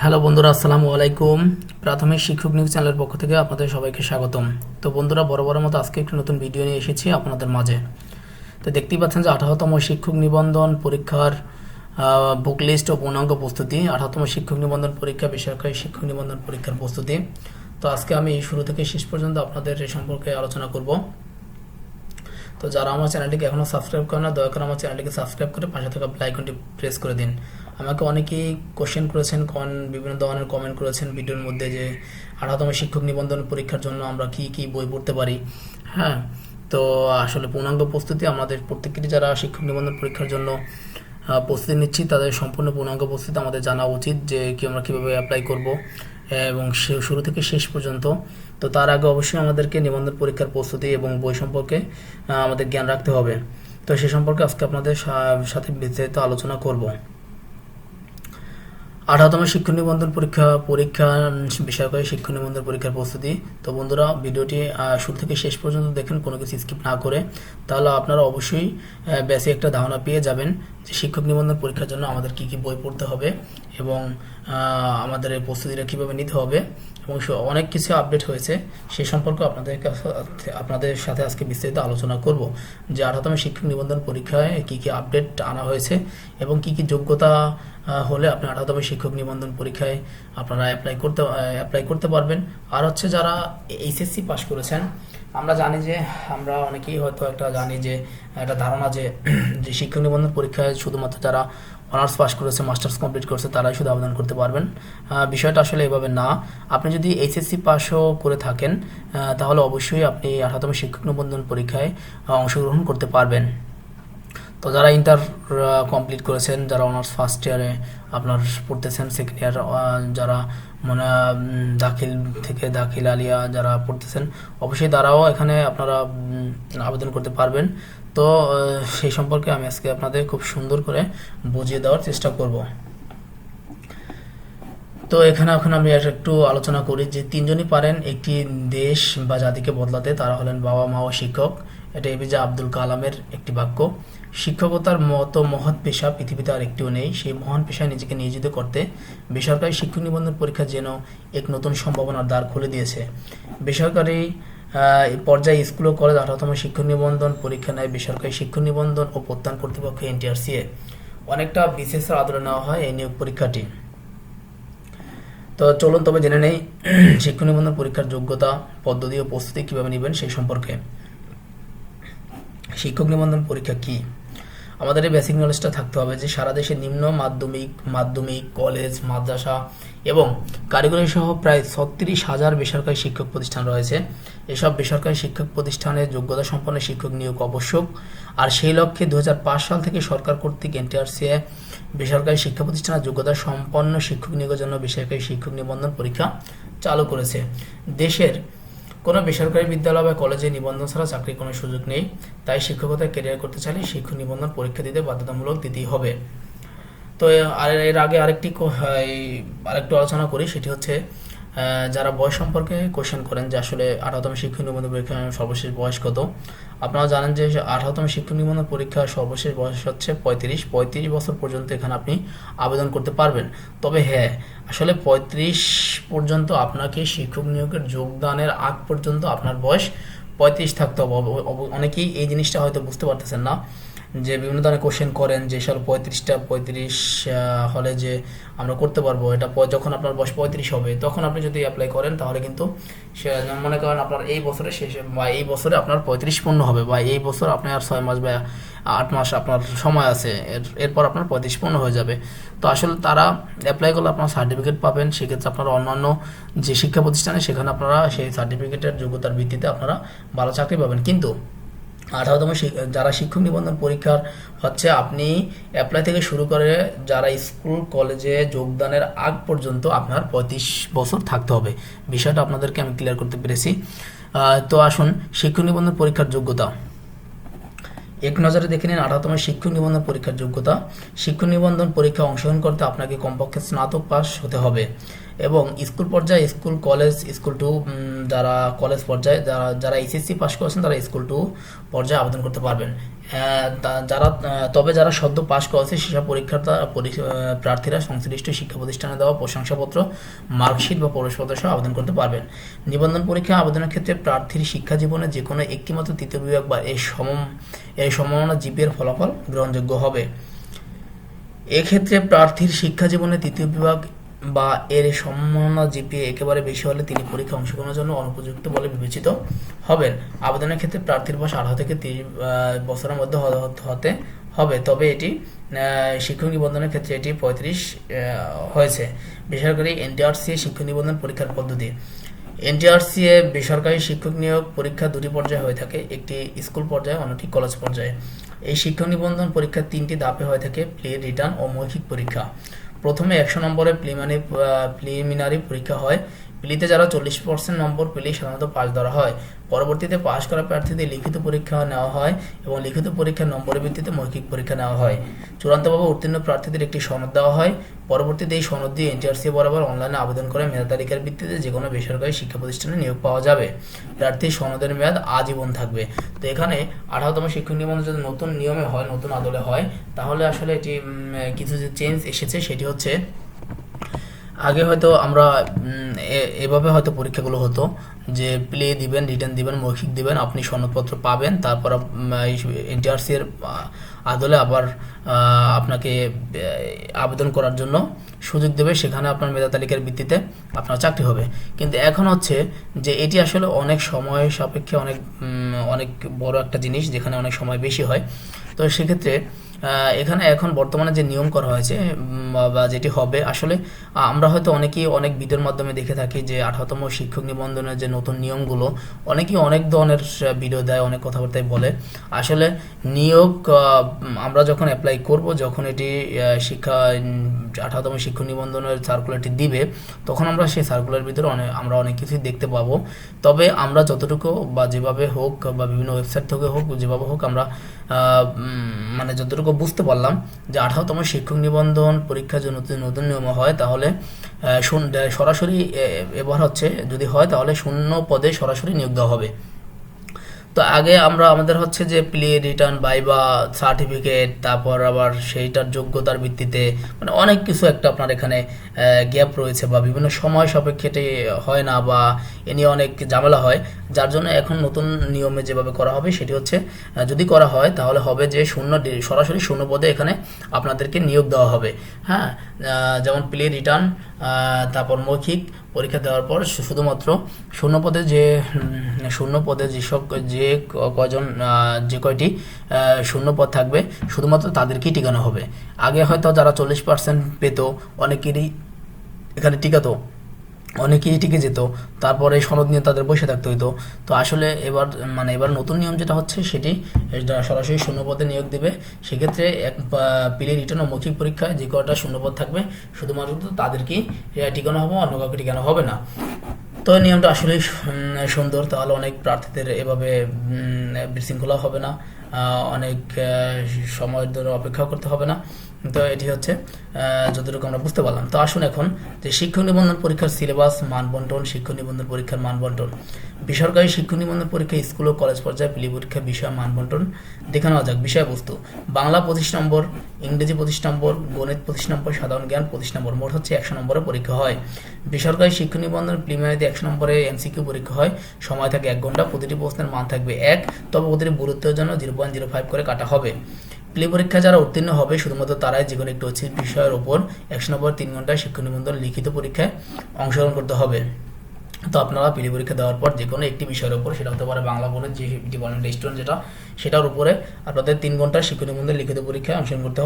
Hello বন্ধুরা, আসসালামু আলাইকুম। প্রাথমিক শিক্ষক নিউজ চ্যানেলের পক্ষ থেকে আপনাদের সবাইকে স্বাগতম। তো বন্ধুরা, বড় বড় মতো আজকে একটি নতুন ভিডিও নিয়ে এসেছি আপনাদের মাঝে। তো দেখতেই পাচ্ছেন যে আঠারোতম শিক্ষক নিবন্ধন পরীক্ষার বুক লিস্ট ও পূর্ণাঙ্গ প্রস্তুতি, আঠারোতম শিক্ষক নিবন্ধন পরীক্ষা, বেসরকারি শিক্ষক নিবন্ধন পরীক্ষার প্রস্তুতি। তো আজকে আমি এই শুরু থেকে শেষ পর্যন্ত আপনাদের এ সম্পর্কে আলোচনা করব। তো যারা আমার চ্যানেলটিকে এখনও সাবস্ক্রাইব করেন না, দয়া করে আমার চ্যানেলটিকে সাবস্ক্রাইব করে পাশে থাকা বেল আইকনটি প্রেস করে দিন। আমাকে অনেকেই কোশ্চেন করেছেন, কন বিভিন্ন ধরনের কমেন্ট করেছেন ভিডিওর মধ্যে যে আঠারোতম শিক্ষক নিবন্ধন পরীক্ষার জন্য আমরা কি কি বই পড়তে পারি? হ্যাঁ তো আসলে পূর্ণাঙ্গ প্রস্তুতি আমাদের প্রত্যেকটি যারা শিক্ষক নিবন্ধন পরীক্ষার জন্য প্রস্তুতি নিচ্ছি, তাদের সম্পূর্ণ পূর্ণাঙ্গ প্রস্তুতি আমাদের জানা উচিত যে কি আমরা কীভাবে অ্যাপ্লাই করব এবং শুরু থেকে শেষ পর্যন্ত। তো তার আগে অবশ্যই আমাদেরকে নিবন্ধন পরীক্ষার প্রস্তুতি এবং বই সম্পর্কে আমাদের জ্ঞান রাখতে হবে। তো সে সম্পর্কে আজকে আপনাদের সাথে বিস্তারিত আলোচনা করব। আঠারোতম শিক্ষক নিবন্ধন পরীক্ষা পরীক্ষা শিক্ষণ শিক্ষক নিবন্ধন পরীক্ষার প্রস্তুতি। তো বন্ধুরা, ভিডিওটি শুরু থেকে শেষ পর্যন্ত দেখেন, কোনো কিছু স্কিপ না করে। তাহলে আপনারা অবশ্যই বেশি একটা ধারণা পেয়ে যাবেন যে শিক্ষক নিবন্ধন পরীক্ষার জন্য আমাদের কি কি বই পড়তে হবে এবং আমাদের এই প্রস্তুতিটা কীভাবে নিতে হবে। এবং অনেক কিছু আপডেট হয়েছে। সেই সম্পর্কে আপনাদের কাছে, আপনাদের সাথে আজকে বিস্তারিত আলোচনা করব। যে আঠারোতম শিক্ষক নিবন্ধন পরীক্ষায় কি কি আপডেট আনা হয়েছে এবং কি কি যোগ্যতা হলে আপনি আঠারোতম শিক্ষক নিবন্ধন পরীক্ষায় আপনারা অ্যাপ্লাই করতে অ্যাপ্লাই করতে পারবেন। আর হচ্ছে যারা এইচএসসি পাস করেছেন, আমরা জানি যে, আমরা অনেকেই হয়তো একটা জানি যে, একটা ধারণা যে শিক্ষক নিবন্ধন পরীক্ষায় শুধুমাত্র যারা অনার্স পাস করেছে মাস্টার্স কমপ্লিট করেছে, তারাই শুধু আবেদন করতে পারবেন। বিষয়টা আসলে এভাবে না। আপনি যদি এইচএসসি পাসও করে থাকেন তাহলে অবশ্যই আপনি আঠারোতম শিক্ষক নিবন্ধন পরীক্ষায় অংশগ্রহণ করতে পারবেন। তো যারা ইন্টার কমপ্লিট করেছেন, যারা অনার্স ফার্স্ট ইয়ারে আপনার পড়তেছেন সেকেন্ড ইয়ার যারা মানে দাখিল থেকে দাখিল আলিয়া যারা পড়তেছেন, অবশ্যই তারাও এখানে আপনারা আবেদন করতে পারবেন। তো সেই সম্পর্কে আমি আজকে আপনাদের খুব সুন্দর করে বুঝিয়ে দেওয়ার চেষ্টা করব। তো, এখানে এখন আমি একটু আলোচনা করি যে তিনজনই পারেন একটি দেশ বা জাতিকে বদলাতে, তারা হলেন বাবা মা ও শিক্ষক। এটা এপিজে আব্দুল কালামের একটি বাক্য। শিক্ষকতার মতো মহৎ পেশা পৃথিবীতে আর একটিও নেই। সেই মহান পেশায় নিজেকে নিয়োজিত করতে বেসরকারি শিক্ষক নিবন্ধন পরীক্ষা যেন এক নতুন সম্ভাবনার দ্বার খুলে দিয়েছে। বেসরকারি পর্যায়ে স্কুল ও কলেজ আঠারোতম শিক্ষক নিবন্ধন, পরীক্ষা নেয় বেসরকারি শিক্ষক নিবন্ধন ও প্রত্যান কর্তৃপক্ষ এনটিআরসিএ। অনেকটা বিশেষ আদরে নেওয়া হয় এই নিয়োগ পরীক্ষাটি। তো চলুন তবে জেনে নেই, শিক্ষক নিবন্ধন পরীক্ষার যোগ্যতা, পদ্ধতি ও প্রস্তুতি কীভাবে নেবেন সেই সম্পর্কে। শিক্ষক নিবন্ধন পরীক্ষা কি? আমাদের এই বেসিক নলেজটা থাকতে হবে যে সারা দেশে নিম্ন মাধ্যমিক মাধ্যমিক কলেজ মাদ্রাসা এবং কারিগরি সহ প্রায় ছত্রিশ হাজার বেসরকারি শিক্ষক প্রতিষ্ঠান রয়েছে। এসব বেসরকারি শিক্ষক প্রতিষ্ঠানে যোগ্যতা সম্পন্ন শিক্ষক নিয়োগ আবশ্যক। আর সেই লক্ষ্যে দু হাজার পাঁচ সাল থেকে সরকার কর্তৃক এনটিআরসিএ বেসরকারি শিক্ষা প্রতিষ্ঠানের যোগ্যতা সম্পন্ন শিক্ষক নিয়োগের জন্য বেসরকারি শিক্ষক নিবন্ধন পরীক্ষা চালু করেছে। দেশের কোনো বেসরকারি বিদ্যালয় বা কলেজে নিবন্ধন ছাড়া চাকরির কোনো সুযোগ নেই, তাই শিক্ষকতায় ক্যারিয়ার করতে চাইলে শিক্ষক নিবন্ধন পরীক্ষা দিতে বাধ্যতামূলক দিতেই হবে। তো আর এর আগে আরেকটি আরেকটু আলোচনা করি, সেটি হচ্ছে যারা বয়স সম্পর্কে কোশ্চেন করেন যে আসলে আঠারোতম শিক্ষক নিবন্ধন পরীক্ষা সর্বশেষ বয়স কত? আপনারা জানেন যে আঠারোতম শিক্ষক নিবন্ধন পরীক্ষার সর্বশেষ বয়স হচ্ছে পঁয়ত্রিশ পঁয়ত্রিশ বছর পর্যন্ত এখানে আপনি আবেদন করতে পারবেন। তবে হ্যাঁ আসলে পঁয়ত্রিশ পর্যন্ত আপনাকে শিক্ষক নিয়োগের যোগদানের আগ পর্যন্ত আপনার বয়স পঁয়ত্রিশ থাকতে হবে। অনেকেই এই জিনিসটা হয়তো বুঝতে পারতেছেন না যে বিভিন্ন ধরনের কোশ্চেন করেন যে সাল পঁয়ত্রিশটা, পঁয়ত্রিশ হলে যে আমরা করতে পারব, এটা যখন আপনার বয়স পঁয়ত্রিশ হবে, তখন আপনি যদি অ্যাপ্লাই করেন, তাহলে কিন্তু সে, মনে করেন আপনার এই বছরে শেষে, বা এই বছরে আপনার পঁয়ত্রিশ পূর্ণ হবে, বা এই বছর আপনি আর ছয় মাস বা আট মাস আপনার সময় আছে, এর, এরপর আপনার পঁয়ত্রিশ পূর্ণ হয়ে যাবে। তো আসলে তারা অ্যাপ্লাই করলে আপনার সার্টিফিকেট পাবেন, সেক্ষেত্রে আপনারা অন্যান্য যে শিক্ষা প্রতিষ্ঠানে সেখানে আপনারা সেই সার্টিফিকেটের যোগ্যতার ভিত্তিতে আপনারা ভালো চাকরি পাবেন। কিন্তু আঠারোতম যারা শিক্ষক নিবন্ধন পরীক্ষার হচ্ছে, আপনি অ্যাপ্লাই থেকে শুরু করে যারা স্কুল কলেজে যোগদানের আগ পর্যন্ত আপনার পঁয়ত্রিশ বছর থাকতে হবে। বিষয়টা আপনাদেরকে আমি ক্লিয়ার করতে পেরেছি। তো আসুন, শিক্ষক নিবন্ধন পরীক্ষার যোগ্যতা। এক নজরে দেখে নিন আঠারোতম শিক্ষক নিবন্ধন পরীক্ষার যোগ্যতা। শিক্ষক নিবন্ধন পরীক্ষা অংশগ্রহণ করতে আপনাকে কমপক্ষে স্নাতক পাস হতে হবে এবং স্কুল পর্যায়ে স্কুল, কলেজ, স্কুল টু যারা কলেজ পর্যায়ে, যারা যারা এইচএসসি পাস করেছেন তারা স্কুল টু পর্যায়ে আবেদন করতে পারবেন। যারা তবে যারা সদ্য পাশ করেছে, সেসব পরীক্ষার্থী, পরি- প্রার্থীরা সংশ্লিষ্ট শিক্ষা প্রতিষ্ঠানে দেওয়া প্রশংসাপত্র, মার্কশিট বা প্রবেশপত্র সহ আবেদন করতে পারবেন। নিবন্ধন পরীক্ষা আবেদনের ক্ষেত্রে প্রার্থীর শিক্ষা জীবনে যে কোনো একটিমাত্র তৃতীয় বিভাগ বা এই সম এই সম্ভাবনা জিপিএর ফলাফল গ্রহণযোগ্য হবে। এক্ষেত্রে প্রার্থীর শিক্ষা জীবনে তৃতীয় বিভাগ বা এর সম্মাননা জিপিএ একেবারে বেশি হলে তিনি পরীক্ষা অংশগ্রহণের জন্য অনুপযুক্ত বলে বিবেচিত হবেন। আবেদনের ক্ষেত্রে প্রার্থীর বয়স আঠারো থেকে তিরিশ বছরের মধ্যে হতে হবে। তবে এটি শিক্ষক নিবন্ধনের ক্ষেত্রে এটি পঁয়ত্রিশ হয়েছে। বেসরকারি এনটিআরসি শিক্ষক নিবন্ধন পরীক্ষার পদ্ধতি। এনটিআরসি এ বেসরকারি শিক্ষক নিয়োগ পরীক্ষা দুটি পর্যায়ে হয়ে থাকে। একটি স্কুল পর্যায়ে, অন্যটি কলেজ পর্যায়ে। এই শিক্ষক নিবন্ধন পরীক্ষা তিনটি ধাপে হয়ে থাকে প্লে, রিটার্ন ও মৌখিক পরীক্ষা। প্রথমে একশো নম্বরে প্রিলিমিনারি প্রিলিমিনারি পরীক্ষা হয়। প্লিতে যারা চল্লিশ পার্সেন্ট নম্বর পেলেই সাধারণত পাস ধরা হয়। পরবর্তীতে পাশ করা প্রার্থীদের লিখিত পরীক্ষা নেওয়া হয় এবং লিখিত পরীক্ষার নম্বরের ভিত্তিতে মৌখিক পরীক্ষা নেওয়া হয়। চূড়ান্তভাবে উত্তীর্ণ প্রার্থীদের একটি সনদ দেওয়া হয়। পরবর্তীতে এই সনদ দিয়ে এনটিআরসি বরাবর অনলাইনে আবেদন করে মেধা তালিকার ভিত্তিতে যে কোনো বেসরকারি শিক্ষা প্রতিষ্ঠানে নিয়োগ পাওয়া যাবে। প্রার্থীর সনদের মেয়াদ আজীবন থাকবে। তো এখানে আঠারোতম শিক্ষক নিবন্ধন যদি নতুন নিয়মে হয়, নতুন আদলে হয়, তাহলে আসলে এটি কিছু যে চেঞ্জ এসেছে সেটি হচ্ছে আগে হয়তো আমরা এভাবে হয়তো পরীক্ষাগুলো হতো যে প্লে দিবেন রিটার্ন দিবেন, মৌখিক দিবেন, আপনি সনদপত্র পাবেন, তারপর এনটিআরসি এর আদলে আবার আপনাকে আবেদন করার জন্য সুযোগ দেবে, সেখানে আপনার মেধা তালিকার ভিত্তিতে আপনার চাকরি হবে। কিন্তু এখন হচ্ছে যে এটি আসলে অনেক সময় সাপেক্ষে অনেক অনেক বড় একটা জিনিস, যেখানে অনেক সময় বেশি হয়। তো সেক্ষেত্রে এখানে এখন বর্তমানে যে নিয়ম করা হয়েছে বা যেটি হবে, আসলে আমরা হয়তো অনেকেই অনেক ভিডিওর মাধ্যমে দেখে থাকি যে আঠারোতম শিক্ষক নিবন্ধনের যে নতুন নিয়মগুলো, অনেকেই অনেক ধরনের ভিডিও দেয়, অনেক কথাবার্তায় বলে। আসলে নিয়োগ আমরা যখন অ্যাপ্লাই করব, যখন এটি শিক্ষা আঠারোতম শিক্ষক নিবন্ধনের সার্কুলারটি দিবে, তখন আমরা সেই সার্কুলার ভিতরে অনেক আমরা অনেক কিছুই দেখতে পাবো। তবে আমরা যতটুকু, বা যেভাবে হোক, বা বিভিন্ন ওয়েবসাইট থেকে হোক, যেভাবে হোক আমরা মানে যতটুকু বুঝতে পারলাম যে আঠারোতম শিক্ষক নিবন্ধন পরীক্ষা যদি নতুন নতুন নিয়ম হয়, তাহলে সরাসরি এবার হচ্ছে যদি হয়, তাহলে শূন্য পদে সরাসরি নিয়োগ দেওয়া হবে। তো আগে আমরা, আমাদের হচ্ছে যে প্লে রিটার্ন বাইবা সার্টিফিকেট তারপর আবার সেইটার যোগ্যতার ভিত্তিতে মানে অনেক কিছু একটা আপনার এখানে গ্যাপ রয়েছে বা বিভিন্ন সময় সাপেক্ষে হয় না বা এ নিয়ে অনেক ঝামেলা হয়। যার জন্য এখন নতুন নিয়মে যেভাবে করা হবে সেটি হচ্ছে যদি করা হয় তাহলে হবে যে শূন্য সরাসরি শূন্য পদে এখানে আপনাদেরকে নিয়োগ দেওয়া হবে। হ্যাঁ যেমন প্লে রিটার্ন তারপর মৌখিক পরীক্ষা দেওয়ার পর শুধুমাত্র শূন্য পদে যে শূন্যপদে শূন্য পদে যেসব যে কজন যে কয়টি শূন্যপদ শূন্য পদ থাকবে, শুধুমাত্র তাদেরকেই টিকানো হবে। আগে হয়তো যারা চল্লিশ পার্সেন্ট পেত, অনেকেরই এখানে টিকাতো। অনেকেই টিকে যেত তারপরে সনদ নিয়ে তাদের বসে থাকতে হইতো। তো আসলে এবার মানে এবার নতুন নিয়ম যেটা হচ্ছে সেটি সরাসরি শূন্যপদে নিয়োগ দেবে। সেক্ষেত্রে এক পিলে রিটার্ন ও মৌখিক পরীক্ষায় যে কটা শূন্যপদ থাকবে শুধুমাত্র তাদেরকেই টিকানো হবে অন্য কাউকে টিকানো হবে না। তো নিয়মটা আসলেই সুন্দর। তাহলে অনেক প্রার্থীদের এভাবে বিশৃঙ্খলা হবে না। অনেক আহ, সময় ধরে অপেক্ষা করতে হবে না। তো এটি হচ্ছে যতটুকু আমরা বুঝতে পারলাম। তো আসুন এখন যে শিক্ষক নিবন্ধন পরীক্ষার সিলেবাস মান বন্টন শিক্ষক নিবন্ধন পরীক্ষার মান বন্টন বেসরকারি শিক্ষক নিবন্ধন পরীক্ষা, স্কুল ও কলেজ পর্যায়ে প্লি পরীক্ষা, বিষয় মান বন্টন দেখে নেওয়া যাক বিষয়বস্তু। বাংলা পঁচিশ নম্বর, ইংরেজি পঁচিশ নম্বর, গণিত পঁচিশ নম্বর, সাধারণ জ্ঞান পঁচিশ নম্বর, মোট হচ্ছে একশো নম্বরে পরীক্ষা হয়। বেসরকারি শিক্ষক নিবন্ধন প্রিমিয়ারিতে একশো নম্বরে এমসিকিউ পরীক্ষা হয়। সময় থাকে এক ঘণ্টা, প্রতিটি প্রশ্নের মান থাকবে এক, তবে প্রতিটি গুরুত্বের জন্য জিরো পয়েন্ট জিরো ফাইভ করে কাটা হবে। প্লে পরীক্ষা যারা উত্তীর্ণ হবে, শুধুমাত্র তারাই যে কোনো একটি উচিত বিষয়ের ওপর একশো নম্বর তিন ঘন্টায় শিক্ষক নিবন্ধন লিখিত পরীক্ষায় অংশগ্রহণ করতে হবে। তো আপনারা প্রি পরীক্ষা দেওয়ার পর যে কোনো একটি বিষয়ের উপর, সেটা হতে পারে বাংলা বোর্ডের যে ডিপার্টমেন্ট স্টুডেন্ট যেটা, সেটার উপরে আপনাদের তিন ঘণ্টার শিক্ষক নিবন্ধন লিখিত পরীক্ষায় অংশগ্রহণ করতে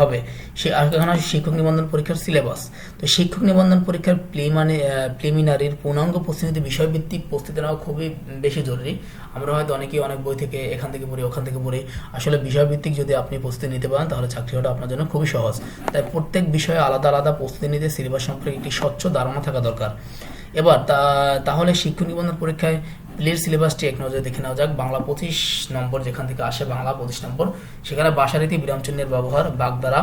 হবে। সে আর আসে শিক্ষক নিবন্ধন পরীক্ষার সিলেবাস তো শিক্ষক নিবন্ধন পরীক্ষার প্রিমানি প্রিমিনারির পূর্ণাঙ্গ প্রস্তুতি বিষয়ভিত্তিক প্রস্তুতি নেওয়া খুবই বেশি জরুরি। আমরা হয়তো অনেকেই অনেক বই থেকে এখান থেকে পড়ি, ওখান থেকে পড়ি। আসলে বিষয়ভিত্তিক যদি আপনি প্রস্তুতি নিতে পারেন, তাহলে চাকরি হওয়াটা আপনার জন্য খুবই সহজ। তাই প্রত্যেক বিষয়ে আলাদা আলাদা প্রস্তুতি নিতে সিলেবাস সম্পর্কে একটি স্বচ্ছ ধারণা থাকা দরকার। এবার তাহলে শিক্ষক নিবন্ধন পরীক্ষায় প্লের সিলেবাসটি এক নজরে দেখে নেওয়া যাক, বাংলা পঁচিশ নম্বর যেখান থেকে আসে বাংলা পঁচিশ নম্বর, সেখানে ভাষারীতি বিরামচিহ্নের ব্যবহার, বাগধারা,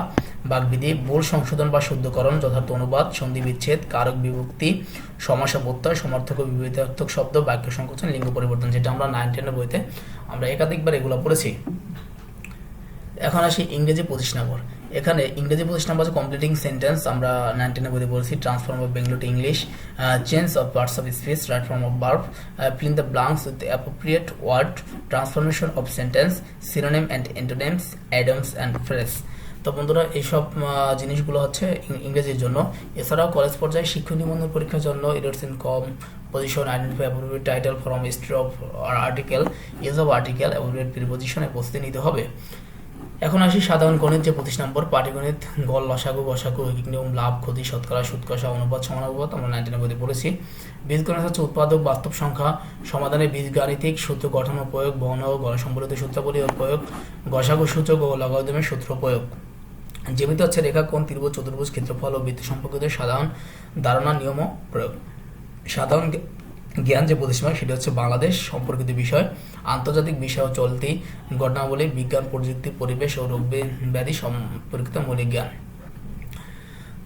বাগবিধি ভুল সংশোধন বা শুদ্ধকরণ, যথার্থ অনুবাদ, সন্ধি বিচ্ছেদ, কারক বিভক্তি, সমাসা প্রত্যয় সমর্থক বিপরীতার্থক শব্দ, বাক্য সংকোচন, লিঙ্গ পরিবর্তন, যেটা আমরা নাইন টেনের বইতে আমরা একাধিকবার এগুলো পড়েছি। এখন আসি ইংরেজি পঁচিশ নম্বর। এখানে ইংরেজি পঁচিশ নম্বর আছে কমপ্লিটিং সেন্টেন্স আমরা নাইনটিনে বলেছি transform of Bengali to English change of parts of speech form of verb fill the with the appropriate word, transformation of sentence, synonym and antonyms items and phrase. তো বন্ধুরা, এইসব জিনিসগুলো হচ্ছে ইংরেজির জন্য। এছাড়াও কলেজ পর্যায়ে শিক্ষক নিবন্ধন পরীক্ষার জন্য errors in composition identify appropriate title from history of article use of article appropriate প্রিপোজিশনে প্রস্তুতি নিতে হবে। এখন আসি সাধারণ গণিত যে পঁচিশ নম্বর পাটিগণিত গল, লসাগু গসাগু ঐকিক নিয়ম লাভ, ক্ষতি, শতকরা, সুৎকষা, অনুপাত, সমানুপাত আমরা নাইনটিনে বইতে পড়েছি। বীজগণিত হচ্ছে উৎপাদক বাস্তব সংখ্যা, সমাধানে বীজগাণিতিক সূত্র গঠন ও প্রয়োগ, বহন ও গণ সম্বলিত সূত্রাবলী ও প্রয়োগ, গসাগু সূচক ও লগাউদ্যমের সূত্র প্রয়োগ। যেমিতি হচ্ছে রেখা, কোণ, ত্রিভুজ, চতুর্ভুজ, ক্ষেত্রফল ও বৃত্তি সম্পর্কিত সাধারণ ধারণা, নিয়ম ও প্রয়োগ। সাধারণ জ্ঞান যে প্রতিষ্ঠান সেটা হচ্ছে বাংলাদেশ সম্পর্কিত বিষয়। আন্তর্জাতিক বিষয় চলতি ঘটনাবলী, বিজ্ঞান, প্রযুক্তি, পরিবেশ ও রোগ ব্যাধি- সম্পর্কিত মৌলিক জ্ঞান।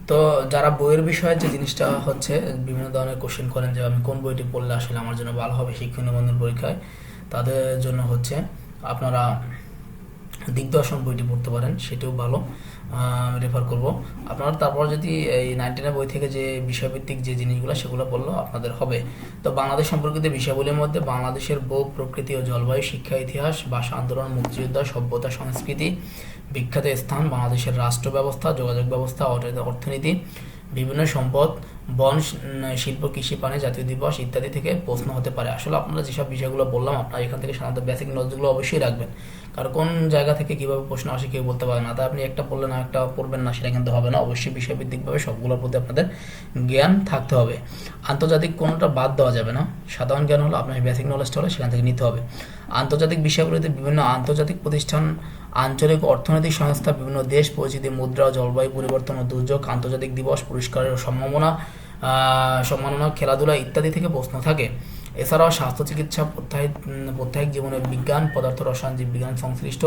তো যারা বইয়ের বিষয়ে যে জিনিসটা হচ্ছে, বিভিন্ন ধরনের কোশ্চেন করেন যে আমি কোন বইটি পড়লে আসলে আমার জন্য ভালো হবে শিক্ষক নিবন্ধন পরীক্ষায়, তাদের জন্য হচ্ছে আপনারা দিগদর্শন বইটি পড়তে পারেন, সেটিও ভালো। আমি রেফার করব। আপনারা তারপর যদি এই নাইনটিনের বই থেকে যে বিষয়ভিত্তিক যে জিনিসগুলো সেগুলো বলল আপনাদের হবে। তো বাংলাদেশ সম্পর্কিত বিষয়গুলির মধ্যে বাংলাদেশের বউ প্রকৃতি ও জলবায়ু, শিক্ষা, ইতিহাস, ভাষা আন্দোলন, মুক্তিযোদ্ধা, সভ্যতা, সংস্কৃতি, বিখ্যাত স্থান, বাংলাদেশের রাষ্ট্র ব্যবস্থা, যোগাযোগ ব্যবস্থা অর্থ- অর্থনীতি বিভিন্ন সম্পদ, বন শিল্প, কৃষি, পানি, জাতীয় দিবস ইত্যাদি থেকে প্রশ্ন হতে পারে। আসলে আপনারা যেসব বিষয়গুলো বললাম, আপনারা এখান থেকে সাধারণত বেসিক নলেজগুলো অবশ্যই রাখবেন। কারণ কোন জায়গা থেকে কীভাবে প্রশ্ন আসে কেউ বলতে পারে না। তাই আপনি একটা পড়লেন না একটা পড়বেন না, সেটা কিন্তু হবে না। অবশ্যই বিষয়ভিত্তিকভাবে সবগুলোর প্রতি আপনাদের জ্ঞান থাকতে হবে। আন্তর্জাতিক কোনোটা বাদ দেওয়া যাবে না। সাধারণ জ্ঞান হলো আপনার বেসিক নলেজটা হলে সেখান থেকে নিতে হবে। আন্তর্জাতিক বিষয়গুলিতে বিভিন্ন আন্তর্জাতিক প্রতিষ্ঠান, আঞ্চলিক অর্থনৈতিক সংস্থা, বিভিন্ন দেশ পরিচিতি মুদ্রা, জলবায়ু পরিবর্তন ও দুর্যোগ, আন্তর্জাতিক দিবস পুরস্কারের সম্ভাবনা সম্মাননা খেলাধুলা ইত্যাদি থেকে প্রশ্ন থাকে। এছাড়াও স্বাস্থ্য চিকিৎসা প্রত্যাহিক উম, প্রত্যাহিক জীবনের বিজ্ঞান পদার্থ রসায়ন জীববিজ্ঞান সংশ্লিষ্ট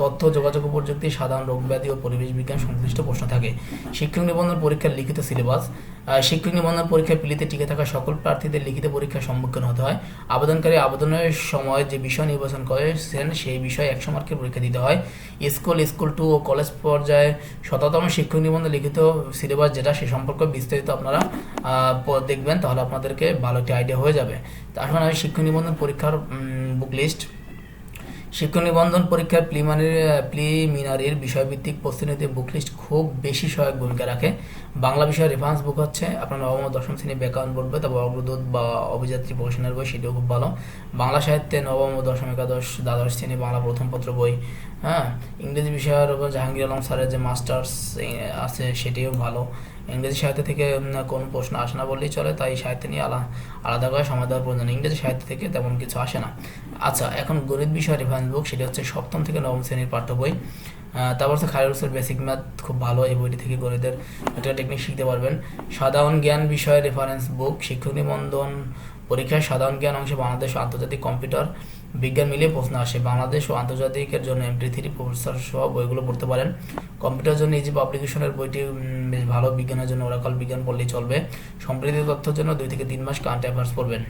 তথ্য যোগাযোগ প্রযুক্তি সাধারণ রোগ ব্যাধি ও পরিবেশ বিজ্ঞান সংশ্লিষ্ট প্রশ্ন থাকে। শিক্ষক নিবন্ধন পরীক্ষার লিখিত সিলেবাস শিক্ষক নিবন্ধন পরীক্ষায় পিলিতে টিকে থাকা সকল প্রার্থীদের লিখিত পরীক্ষার সম্মুখীন হতে হয়। আবেদনকারী আবেদনের সময় যে বিষয় নির্বাচন করেছেন সেই বিষয়ে একশো মার্কের পরীক্ষা দিতে হয়। স্কুল স্কুল টু ও কলেজ পর্যায়ে শততম শিক্ষক নিবন্ধন লিখিত সিলেবাস যেটা সে সম্পর্কে বিস্তারিত আপনারা দেখবেন তাহলে আপনাদেরকে ভালো একটি আইডিয়া হয়ে যাবে। তো এখন আমি শিক্ষক নিবন্ধন পরীক্ষার বুক লিস্ট শিক্ষক নিবন্ধন পরীক্ষার প্রিলিমিনারি প্রিলিমিনারির বিষয়ভিত্তিক প্রস্তুতিতে বুক লিস্ট খুব বেশি সহায়ক ভূমিকা রাখে। বাংলা বিষয়ের রেফারেন্স বুক হচ্ছে, আপনার নবম দশম শ্রেণি ব্যাকরণ পড়বে, তারপর অগ্রদূত বা অভিযাত্রী প্রকাশনের বই, সেটিও খুব ভালো। বাংলা সাহিত্যে নবম ও দশম একাদশ দ্বাদশ শ্রেণি বাংলা প্রথম পত্র বই হ্যাঁ? ইংরেজি বিষয়ের উপর জাহাঙ্গীর আলম স্যারের যে মাস্টার্স আছে, সেটিও ভালো। ইংরেজি সাহিত্য থেকে কোনো প্রশ্ন আসে না বললেই চলে, তাই সাহিত্য নিয়ে আলা, আলাদা করে সময় দেওয়ার প্রয়োজন ইংরেজি সাহিত্য থেকে তেমন কিছু আসে না। আচ্ছা এখন গণিত বিষয়ের রেফারেন্স বুক সেটা হচ্ছে সপ্তম থেকে নবম শ্রেণির পাঠ্য বই। তারপর হচ্ছে খায়রুসের বেসিক ম্যাথ খুব ভালো এই বইটি থেকে গণিতের একটা টেকনিক শিখতে পারবেন। সাধারণ জ্ঞান বিষয়ের রেফারেন্স বুক শিক্ষক নিবন্ধন পরীক্ষায় সাধারণ জ্ঞান অংশে বাংলাদেশ আন্তর্জাতিক কম্পিউটার বিজ্ঞান মিলিয়ে প্রশ্ন আসে। বাংলাদেশ ও আন্তর্জাতিকের জন্য এমটি থ্রি প্রফেসর সহ বইগুলো পড়তে পারেন। কম্পিউটার জন্য ইজি পাবলিকেশনের বইটি বেশ ভালো। বিজ্ঞানের জন্য ওরাকল বিজ্ঞান পড়লেই চলবে। সম্প্রীতি তথ্যের জন্য দুই থেকে তিন মাস কারেন্ট অ্যাফেয়ার্স পড়বেন।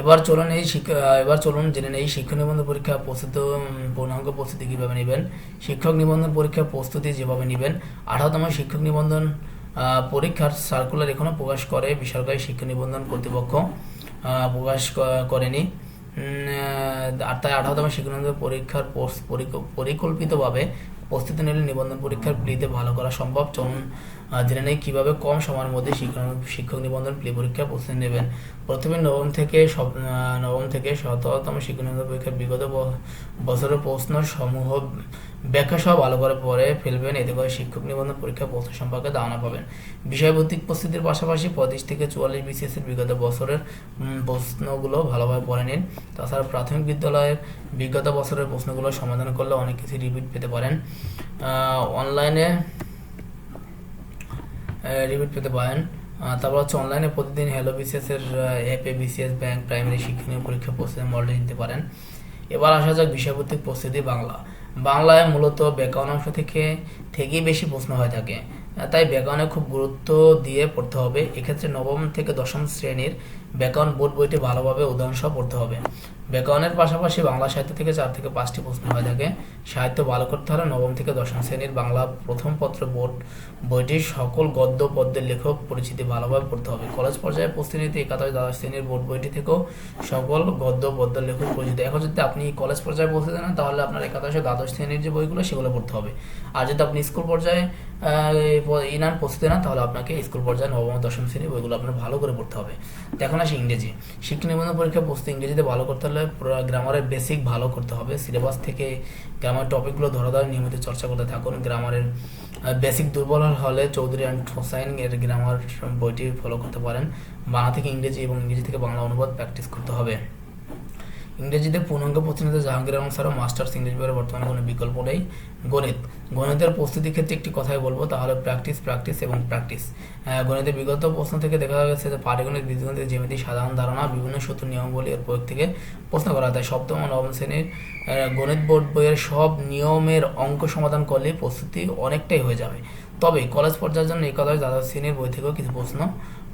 এবার চলুন এই শিক্ষা এবার চলুন জেনে নেই শিক্ষক নিবন্ধন পরীক্ষা প্রস্তুত পূর্ণাঙ্গ প্রস্তুতি কীভাবে নেবেন। শিক্ষক নিবন্ধন পরীক্ষার প্রস্তুতি যেভাবে নেবেন, আঠারোতম শিক্ষক নিবন্ধন পরীক্ষার সার্কুলার এখনও প্রকাশ করে বেসরকারি শিক্ষা নিবন্ধন কর্তৃপক্ষ। প্রকাশ করেনি। আর তাই শিক্ষক শিক্ষানন্দ পরীক্ষার পরিকল্পিতভাবে প্রস্তুতি নিলে নিবন্ধন পরীক্ষার প্লিতে ভালো করা সম্ভব। চলুন জেনে নেই কীভাবে কম সময়ের মধ্যে শিক্ষক শিক্ষক নিবন্ধন প্লি পরীক্ষার প্রস্তুতি নেবেন। প্রথমে নবম থেকে সব নবম থেকে শততম শিক্ষক নিবন্ধন পরীক্ষার বিগত বছরের প্রশ্ন সমূহ ব্যাখ্যা সব ভালো করে পরে ফেলবেন। এতে করে শিক্ষক নিবন্ধন পরীক্ষা প্রশ্ন সম্পর্কে ধারণা পাবেন। বিষয়ভিত্তিক প্রস্তুতির পাশাপাশি পঁচিশ থেকে চুয়াল্লিশ বিসিএস এর বিগত বছরের প্রশ্নগুলো ভালোভাবে পড়ে নিন। তাছাড়া প্রাথমিক বিদ্যালয়ের বিগত বছরের প্রশ্নগুলো সমাধান করলে অনেক কিছু রিপিট পেতে পারেন। অনলাইনে রিপিট পেতে পারেন। তারপর হচ্ছে অনলাইনে প্রতিদিন হ্যালো বিসিএস এর অ্যাপে বিসিএস ব্যাংক প্রাইমারি শিক্ষণীয় পরীক্ষা প্রস্তুতি মডেল নিতে পারেন। এবার আসা যাক বিষয়ভিত্তিক প্রস্তুতি বাংলা। বাংলায় মূলত ব্যাকরণ অংশ থেকে, থেকেই বেশি প্রশ্ন হয়ে থাকে। তাই ব্যাকরণে খুব গুরুত্ব দিয়ে পড়তে হবে। এক্ষেত্রে নবম থেকে দশম শ্রেণির ব্যাকরণ বোর্ড বইটি ভালোভাবে উদাহরণ সহ পড়তে হবে। ব্যাকরণের পাশাপাশি বাংলা সাহিত্য থেকে চার থেকে পাঁচটি প্রশ্ন হয়ে থাকে। সাহিত্য ভালো করতে হলে নবম থেকে দশম শ্রেণির বাংলা প্রথম পত্র বোর্ড বইটির সকল গদ্য পদ্যের লেখক পরিচিতি ভালোভাবে পড়তে হবে। কলেজ পর্যায়ে প্রস্তুতি একাদশ দ্বাদশ শ্রেণির বোর্ড বইটি থেকেও সকল গদ্য পদ্য লেখক পরিচিত। এখন যদি আপনি কলেজ পর্যায়ে পৌঁছে যান তাহলে আপনার একাদশ দ্বাদশ শ্রেণির যে বইগুলো, সেগুলো পড়তে হবে। আর যদি আপনি স্কুল পর্যায়ে ইনান প্রস্তুতি নেন, তাহলে আপনাকে স্কুল পর্যায়ে নবম দশম শ্রেণির বইগুলো আপনার ভালো করে পড়তে হবে। এখন আসি ইংরেজি। শিক্ষা নিবন্ধন পরীক্ষা প্রস্তুতি ইংরেজিতে ভালো করতে হলে গ্রামারের বেসিক ভালো করতে হবে। সিলেবাস থেকে গ্রামার টপিকগুলো ধরে ধরে নিয়মিত চর্চা করতে থাকুন। গ্রামারের বেসিক দুর্বল হলে চৌধুরী অ্যান্ড হোসাইন এর গ্রামার বইটি ফলো করতে পারেন। বাংলা থেকে ইংরেজি এবং ইংরেজি থেকে বাংলা অনুবাদ প্র্যাকটিস করতে হবে। ইংরেজিতে পূর্ণাঙ্গ প্রতিনিধি জাহাঙ্গীর আলম স্যারও মাস্টার্স ইংরেজি বইয়ের বর্তমানে কোনো বিকল্প নেই। গণিত। গণিতের প্রস্তুতির ক্ষেত্রে একটি কথাই বলব তাহলে প্র্যাকটিস প্র্যাকটিস এবং প্র্যাকটিস গণিতের বিগত প্রশ্ন থেকে দেখা গেছে যে পাটিগণিত বীজগণিত জ্যামিতি সাধারণ ধারণা বিভিন্ন সূত্র, নিয়মাবলী এর প্রয়োগ থেকে প্রশ্ন করা হয় সপ্তম নবম শ্রেণির গণিত বোর্ড বইয়ের সব নিয়মের অঙ্ক সমাধান করলে প্রস্তুতি অনেকটাই হয়ে যাবে। তবে কলেজ পর্যায়ের জন্য একাদশ দ্বাদশ শ্রেণির বই থেকেও কিছু প্রশ্ন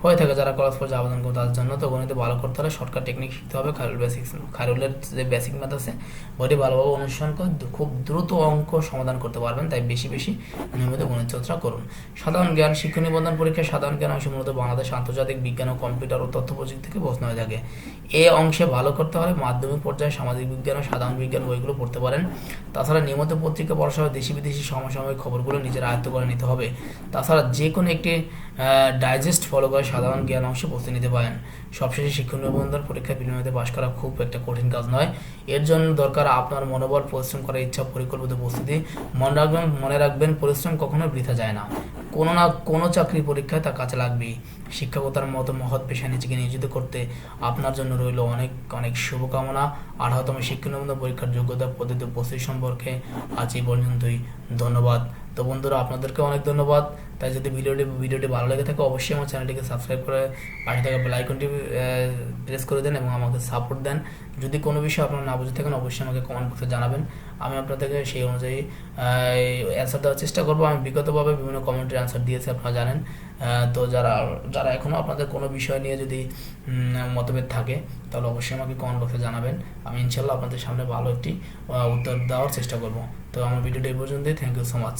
হয়ে থাকে যারা কলেজ পর্যায়ে আবেদন করে তাদের জন্য তো গণিতে ভালো করতে হলে শর্টকাট টেকনিক শিখতে হবে খারুল বেসিক খারুলের যে বেসিক ম্যাথ আছে ওইটি ভালোভাবে অনুসরণ করে খুব দ্রুত অঙ্ক সমাধান করতে পারবেন, তাই বেশি বেশি নিয়মিত গণিত চর্চা করুন। সাধারণ জ্ঞান, শিক্ষা নিবন্ধন পরীক্ষায় সাধারণ জ্ঞান অংশ মূলত বাংলাদেশ আন্তর্জাতিক বিজ্ঞান ও কম্পিউটার ও তথ্য প্রযুক্তি থেকে প্রশ্ন হয়ে থাকে। এই অংশে ভালো করতে হলে মাধ্যমিক পর্যায়ে সামাজিক বিজ্ঞান ও সাধারণ বিজ্ঞান বইগুলো পড়তে পারেন। তাছাড়া নিয়মিত পত্রিকা পড়ার সময় দেশি বিদেশি সমসাময়িক খবরগুলো নিজের আয়ত্ত করে নিতে হবে। তাছাড়া যে কোনো একটি ডাইজেস্ট ফলো করে সাধারণ জ্ঞান অংশে প্রস্তুতি নিতে পারেন। সবশেষে শিক্ষণ নিবন্ধন পরীক্ষা বিনিময়তে পাশ করা খুব একটা কঠিন কাজ নয়। এর জন্য দরকার আপনার মনোবল, পরিশ্রম করার ইচ্ছা, পরিকল্পিত প্রস্তুতি। মনে রাখবেন মনে রাখবেন, পরিশ্রম কখনো বৃথা যায় না। কোনো না কোনো চাকরি পরীক্ষায় তা কাজে লাগবেই। শিক্ষকতার মতো মহৎ পেশায় নিজেকে নিয়োজিত করতে আপনার জন্য রইল অনেক অনেক শুভকামনা। আঠারোতম শিক্ষা নিবন্ধন পরীক্ষার যোগ্যতা, পদ্ধতি প্রস্তুতি সম্পর্কে আজ এই পর্যন্তই। ধন্যবাদ। তো বন্ধুরা, আপনাদেরকে অনেক ধন্যবাদ। তাই যদি ভিডিওটি ভিডিওটি ভালো লেগে থাকে, অবশ্যই আমার চ্যানেলটিকে সাবস্ক্রাইব করে পাশে থাকা বেল আইকনটি প্রেস করে দেন এবং আমাকে সাপোর্ট দেন। যদি কোনো বিষয় আপনারা না বুঝে থাকেন, অবশ্যই আমাকে কমেন্ট বক্সে জানাবেন। আমি আপনাদেরকে সেই অনুযায়ী অ্যান্সার দেওয়ার চেষ্টা করব। আমি বিগতভাবে বিভিন্ন কমেন্টের অ্যান্সার দিয়েছি, আপনারা জানেন। তো যারা যারা এখনও আপনাদের কোনো বিষয় নিয়ে যদি মতভেদ থাকে, তাহলে অবশ্যই আমাকে কমেন্ট বক্সে জানাবেন। আমি ইনশাল্লাহ আপনাদের সামনে ভালো একটি উত্তর দেওয়ার চেষ্টা করব। তো আমার ভিডিওটি এই পর্যন্তই। Thank you so much